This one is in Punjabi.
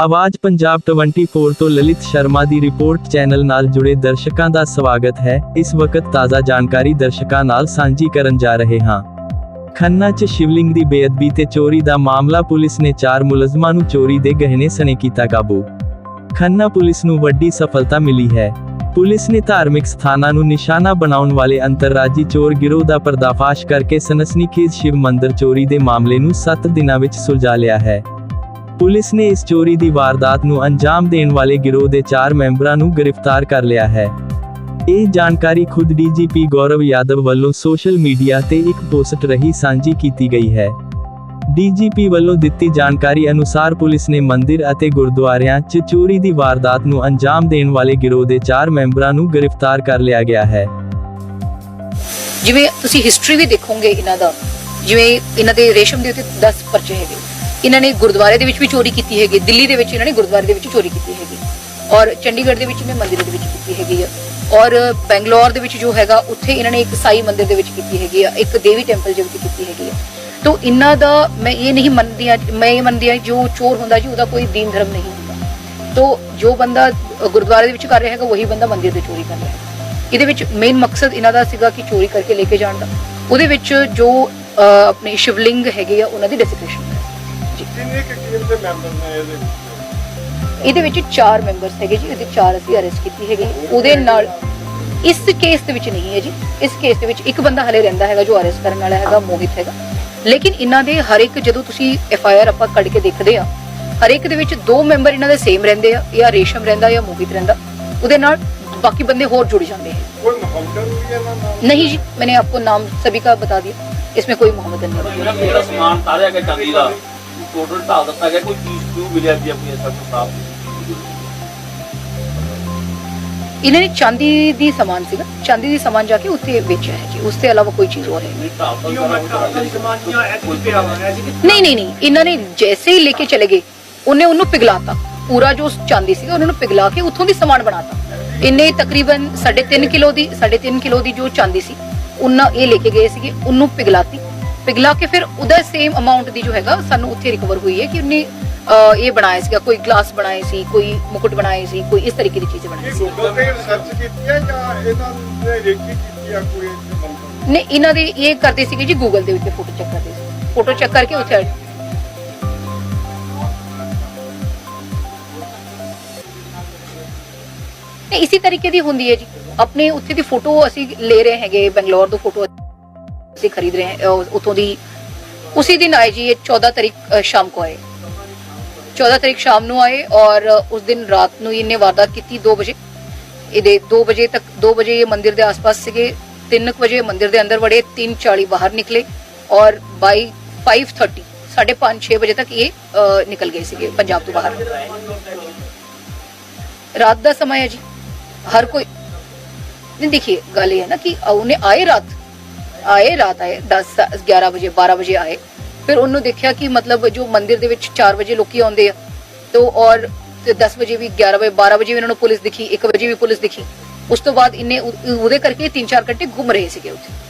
ਆਵਾਜ਼ ਪੰਜਾਬ 24 ਤੋਂ ਲਲਿਤ ਸ਼ਰਮਾ ਦੀ ਰਿਪੋਰਟ ਚੈਨਲ ਨਾਲ ਜੁੜੇ ਦਰਸ਼ਕਾਂ ਦਾ ਸਵਾਗਤ ਹੈ। ਇਸ ਵਕਤ ਤਾਜ਼ਾ ਜਾਣਕਾਰੀ ਦਰਸ਼ਕਾਂ ਨਾਲ ਸਾਂਝੀ ਕਰਨ ਜਾ ਰਹੇ ਹਾਂ। ਖੰਨਾ 'ਚ ਸ਼ਿਵਲਿੰਗ ਦੀ ਬੇਅਦਬੀ ਤੇ ਚੋਰੀ ਦਾ ਮਾਮਲਾ ਪੁਲਿਸ ਨੇ ਚਾਰ ਮੁਲਜ਼ਮਾਂ ਨੂੰ ਚੋਰੀ ਦੇ ਗਹਿਣੇ ਸਣੇ ਕੀਤਾ ਕਾਬੂ। ਖੰਨਾ ਪੁਲਿਸ ਨੂੰ ਵੱਡੀ ਸਫਲਤਾ ਮਿਲੀ ਹੈ। ਪੁਲਿਸ ਨੇ ਧਾਰਮਿਕ ਸਥਾਨਾਂ ਨੂੰ ਨਿਸ਼ਾਨਾ ਬਣਾਉਣ ਵਾਲੇ ਅੰਤਰਰਾਜੀ ਚੋਰ ਗਿਰੋਹ ਦਾ ਪਰਦਾਫਾਸ਼ ਕਰਕੇ ਸਨਸਨੀਖੇਜ਼ ਸ਼ਿਵ ਮੰਦਰ ਚੋਰੀ ਦੇ ਮਾਮਲੇ ਨੂੰ 7 ਦਿਨਾਂ ਵਿੱਚ ਸੁਲਝਾ ਲਿਆ ਹੈ। ਪੁਲਿਸ ਨੇ ਇਸ ਚੋਰੀ ਦੀ ਵਾਰਦਾਤ ਨੂੰ ਅੰਜਾਮ ਦੇਣ ਵਾਲੇ ਗਿਰੋਹ ਦੇ 4 ਮੈਂਬਰਾਂ ਨੂੰ ਗ੍ਰਿਫਤਾਰ ਕਰ ਲਿਆ ਹੈ। ਇਹ ਜਾਣਕਾਰੀ ਖੁਦ ਡੀਜੀਪੀ ਗੌਰਵ ਯਾਦਵ ਵੱਲੋਂ ਸੋਸ਼ਲ ਮੀਡੀਆ ਤੇ ਇੱਕ ਪੋਸਟ ਰਹੀ ਸਾਂਝੀ ਕੀਤੀ ਗਈ ਹੈ। ਡੀਜੀਪੀ ਵੱਲੋਂ ਦਿੱਤੀ ਜਾਣਕਾਰੀ ਅਨੁਸਾਰ ਪੁਲਿਸ ਨੇ ਮੰਦਿਰ ਅਤੇ ਗੁਰਦੁਆਰਿਆਂ 'ਚ ਚੋਰੀ ਦੀ ਵਾਰਦਾਤ ਨੂੰ ਅੰਜਾਮ ਦੇਣ ਵਾਲੇ ਗਿਰੋਹ ਦੇ 4 ਮੈਂਬਰਾਂ ਨੂੰ ਗ੍ਰਿਫਤਾਰ ਕਰ ਲਿਆ ਗਿਆ ਹੈ। ਜਿਵੇਂ ਤੁਸੀਂ ਹਿਸਟਰੀ ਵੀ ਦੇਖੋਗੇ ਇਹਨਾਂ ਦਾ, ਜਿਵੇਂ ਇਹਨਾਂ ਦੇ ਰੇਸ਼ਮ ਦੇ ਉੱਤੇ 10 ਪਰਚੇ ਹੈਗੇ। ਇਹਨਾਂ ਨੇ ਗੁਰਦੁਆਰੇ ਦੇ ਵਿੱਚ ਵੀ ਚੋਰੀ ਕੀਤੀ ਹੈਗੀ, ਦਿੱਲੀ ਦੇ ਵਿੱਚ ਇਹਨਾਂ ਨੇ ਗੁਰਦੁਆਰੇ ਦੇ ਵਿੱਚ ਚੋਰੀ ਕੀਤੀ ਹੈਗੀ। ਔਰ ਚੰਡੀਗੜ੍ਹ ਦੇ ਵਿੱਚ ਨੇ ਮੰਦਿਰ ਦੇ ਵਿੱਚ ਕੀਤੀ ਹੈਗੀ ਆ। ਔਰ ਬੈਂਗਲੌਰ ਦੇ ਵਿੱਚ ਜੋ ਹੈਗਾ, ਉੱਥੇ ਇਹਨਾਂ ਨੇ ਇੱਕ ਸਾਈ ਮੰਦਿਰ ਦੇ ਵਿੱਚ ਕੀਤੀ ਹੈਗੀ ਆ, ਇੱਕ ਦੇਵੀ ਟੈਂਪਲ ਦੇ ਵਿੱਚ ਕੀਤੀ ਹੈਗੀ ਆ। ਤੋਂ ਇਹਨਾਂ ਦਾ ਮੈਂ ਇਹ ਨਹੀਂ ਮੰਨਦੀ ਆ ਮੈਂ ਇਹ ਮੰਨਦੀ ਆ ਜੋ ਚੋਰ ਹੁੰਦਾ ਜੀ, ਉਹਦਾ ਕੋਈ ਦੀਨ ਧਰਮ ਨਹੀਂ ਹੁੰਦਾ। ਤੋਂ ਜੋ ਬੰਦਾ ਗੁਰਦੁਆਰੇ ਦੇ ਵਿੱਚ ਕਰ ਰਿਹਾ ਹੈਗਾ, ਉਹੀ ਬੰਦਾ ਮੰਦਿਰ ਦੇ ਚੋਰੀ ਕਰ ਰਿਹਾ ਹੈ ਇਹਦੇ ਵਿੱਚ ਮੇਨ ਮਕਸਦ ਇਹਨਾਂ ਦਾ ਸੀਗਾ ਕਿ ਚੋਰੀ ਕਰਕੇ ਲੈ ਕੇ ਜਾਣ ਦਾ। ਉਹਦੇ ਵਿੱਚ ਜੋ ਆਪਣੇ ਸ਼ਿਵਲਿੰਗ ਹੈਗੇ ਆ, ਉਹਨਾਂ ਦੀ ਡੈਸਿਕ੍ਰੇਸ਼ਨ ਕਿੰਨੇ ਕੁ ਟੀਮ ਦੇ ਮੈਂਬਰ ਨੇ ਇਹਦੇ ਵਿੱਚ? ਇਹਦੇ ਵਿੱਚ ਚਾਰ ਮੈਂਬਰਸ ਹੈਗੇ ਜੀ ਇਹਦੇ ਚਾਰ ਅਸੀਂ ਅਰੈਸਟ ਕੀਤੀ ਹੈਗੀ ਉਹਦੇ ਨਾਲ ਇਸ ਕੇਸ ਦੇ ਵਿੱਚ ਨਹੀਂ ਹੈ ਜੀ ਇਸ ਕੇਸ ਦੇ ਵਿੱਚ ਇੱਕ ਬੰਦਾ ਹਲੇ ਰਹਿੰਦਾ ਹੈਗਾ ਜੋ ਅਰੈਸਟ ਕਰਨ ਵਾਲਾ ਹੈਗਾ ਮੋਹਿਤ ਹੈਗਾ ਲੇਕਿਨ ਇਹਨਾਂ ਦੇ ਹਰ ਇੱਕ ਜਦੋਂ ਤੁਸੀਂ ਐਫ ਆਈ ਆਰ ਆਪਾਂ ਕੱਢ ਕੇ ਦੇਖਦੇ ਆ ਹਰ ਇੱਕ ਦੇ ਵਿੱਚ ਦੋ ਮੈਂਬਰ ਇਹਨਾਂ ਦੇ ਸੇਮ ਰਹਿੰਦੇ ਆ ਜਾਂ ਰੇਸ਼ਮ ਰਹਿੰਦਾ ਜਾਂ ਮੋਹਿਤ ਰਹਿੰਦਾ ਉਹਦੇ ਨਾਲ ਬਾਕੀ ਬੰਦੇ ਹੋਰ ਜੁੜ ਜਾਂਦੇ हैं ਕੋਈ ਮੁਹੰਮਦਨ ਵੀ ਇਹਨਾਂ ਨਾਲ नहीं जी मैंने आपको नाम सभी का बता दिया इसमें कोई मोहम्मद नहीं है ਜਿਹੜਾ ਮੇਰਾ ਸਮਾਨ ਤਾਰਿਆ ਗਿਆ ਚਾਂਦੀ ਦਾ ਟੋਟਲ ਢਾਲ ਦਿੱਤਾ ਗਿਆ ਕੋਈ ਚੀਜ਼ ਕਿਉਂ ਮਿਲਿਆ ਜੀ ਆਪਣੀ ਸਭ ਤੋਂ? ਪ੍ਰਾਪਤ ਇਹਨਾਂ ਨੇ ਚਾਂਦੀ ਦੀ ਸਮਾਨ ਸੀਗਾ ਚਾਂਦੀ ਦੀ ਸਮਾਨ ਜਾ ਕੇ ਉੱਥੇ ਵੇਚਿਆ ਹੈ ਜੀ ਉਸ ਤੋਂ ਇਲਾਵਾ ਕੋਈ ਚੀਜ਼ ਹੋਰ ਹੈ ਨਹੀਂ। ਨਹੀਂ ਨਹੀਂ ਨਹੀਂ ਨਹੀਂ ਇਹਨਾਂ ਨੇ ਜੈਸੇ ਹੀ ਲੈਕੇ ਚਲੇ ਗਏ ਉਹਨੇ ਉਹਨੂੰ ਪਿਘਲਾਤਾ। ਪੂਰਾ ਜੋ ਚਾਂਦੀ ਸੀਗਾ ਉਹਨਾਂ ਨੂੰ ਪਿਘਲਾ ਕੇ ਉੱਥੋਂ ਦੀ ਸਮਾਨ ਬਣਾਤਾ। ਇੰਨੇ ਤਕਰੀਬਨ 3.5 ਕਿਲੋ ਦੀ 3.5 ਕਿਲੋ ਦੀ ਜੋ ਚਾਂਦੀ ਸੀ ਉਹਨਾਂ ਇਹ ਲੈ ਕੇ ਗਏ ਸੀਗੇ ਉਹਨੂੰ ਪਿਘਲਾਤੀ। ਪਿਘਲਾ ਕੇ ਫਿਰ ਉਹਦਾ ਸੇਮ ਅਮਾਉਂਟ ਦੀ ਜੋ ਹੈਗਾ ਸਾਨੂੰ ਉੱਥੇ ਰਿਕਵਰ ਹੋਈ ਹੈ ਕਿ ਉਹਨੇ ਇਹ ਬਣਾਇਆ ਸੀਗਾ ਕੋਈ ਗਲਾਸ ਬਣਾਏ ਸੀ ਕੋਈ ਮੁਕਟ ਬਣਾਏ ਸੀ ਕੋਈ ਇਸ ਤਰੀਕੇ ਦੀ ਚੀਜ਼ ਬਣਾਈ ਸੀ। ਗੂਗਲ ਤੇ ਰਿਸਰਚ ਕੀਤੀ ਹੈ ਜਾਂ ਇਹਨਾਂ ਨੇ ਰੇਕੀ ਕੀਤੀ ਆ ਕੋਈ ਮੰਤਰ ਨੇ ਇਹਨਾਂ ਦੇ ਇਹ ਕਰਦੇ ਸੀਗੇ ਜੀ ਗੂਗਲ ਦੇ ਉੱਤੇ ਫੋਟੋ ਚੈੱਕ ਕਰਦੇ ਸੀ। ਫੋਟੋ ਚੈੱਕ ਕਰਕੇ ਉੱਥੇ ਇਸੇ ਤਰੀਕੇ ਦੀ ਹੁੰਦੀ ਹੈ ਜੀ। ਆਪਣੇ ਉੱਥੇ ਦੀ ਫੋਟੋ ਅਸੀਂ ਲੈ ਰਹੇ ਹੈਗੇ ਬੰਗਲੌਰ ਤੋਂ ਫੋਟੋ ਅਸੀਂ ਖਰੀਦ ਰਹੇ ਹਾਂ, ਅਹ ਦੀ, ਉਸੇ ਦਿਨ ਆਏ ਜੀ, ਇਹ 14 ਤਾਰੀਖ ਸ਼ਾਮ ਕੋ ਆਏ। 14 ਤਾਰੀਖ ਸ਼ਾਮ ਨੂੰ ਆਏ ਔਰ ਉਸ ਦਿਨ ਰਾਤ ਨੂੰ ਇਹਨੇ ਵਾਰਦਾਤ ਕੀਤੀ 2 ਵਜੇ। ਇਹਦੇ 2 ਵਜੇ ਤੱਕ 2 ਵਜੇ ਇਹ ਮੰਦਿਰ ਦੇ ਆਸ-ਪਾਸ ਸੀਗੇ 3 ਵਜੇ ਮੰਦਿਰ ਦੇ ਅੰਦਰ ਵੜੇ 3:40 ਬਾਹਰ ਨਿਕਲੇ ਔਰ ਬਾਈ 5:30 5:30 6 ਵਜੇ ਤੱਕ ਇਹ ਨਿਕਲ ਗਏ ਸੀਗੇ ਪੰਜਾਬ ਤੋਂ ਬਾਹਰ। ਰਾਤ ਦਾ ਸਮਾਂ ਹੈ ਜੀ, ਹਰ ਕੋਈ, ਨਹੀਂ ਦੇਖिए ਗੱਲ ਇਹ ਹੈ ਨਾ ਕਿ ਉਹਨੇ ਆਏ ਰਾਤ ਆਏ, ਰਾਤ ਆਏ 10 11 ਵਜੇ 12 ਵਜੇ ਆਏ। ਫਿਰ ਉਹਨੂੰ ਦੇਖਿਆ ਕਿ ਮਤਲਬ ਜੋ ਮੰਦਿਰ ਦੇ ਵਿੱਚ 4 ਵਜੇ ਲੋਕੀ ਆਉਂਦੇ ਆ, ਤੋ ਔਰ ਤੇ 10 ਵਜੇ ਵੀ 11 ਵਜੇ 12 ਵਜੇ ਵੀ ਇਹਨਾਂ ਨੂੰ ਪੁਲਿਸ ਦਿਖੀ 1 ਵਜੇ ਵੀ ਪੁਲਿਸ ਦਿਖੀ। ਉਸ ਤੋਂ ਬਾਅਦ ਇਹਨੇ ਉਹ- ਉਹਦੇ ਕਰਕੇ 3-4 ਘੰਟੇ ਘੁੰਮ ਰਹੇ ਸੀਗੇ ਉੱਥੇ।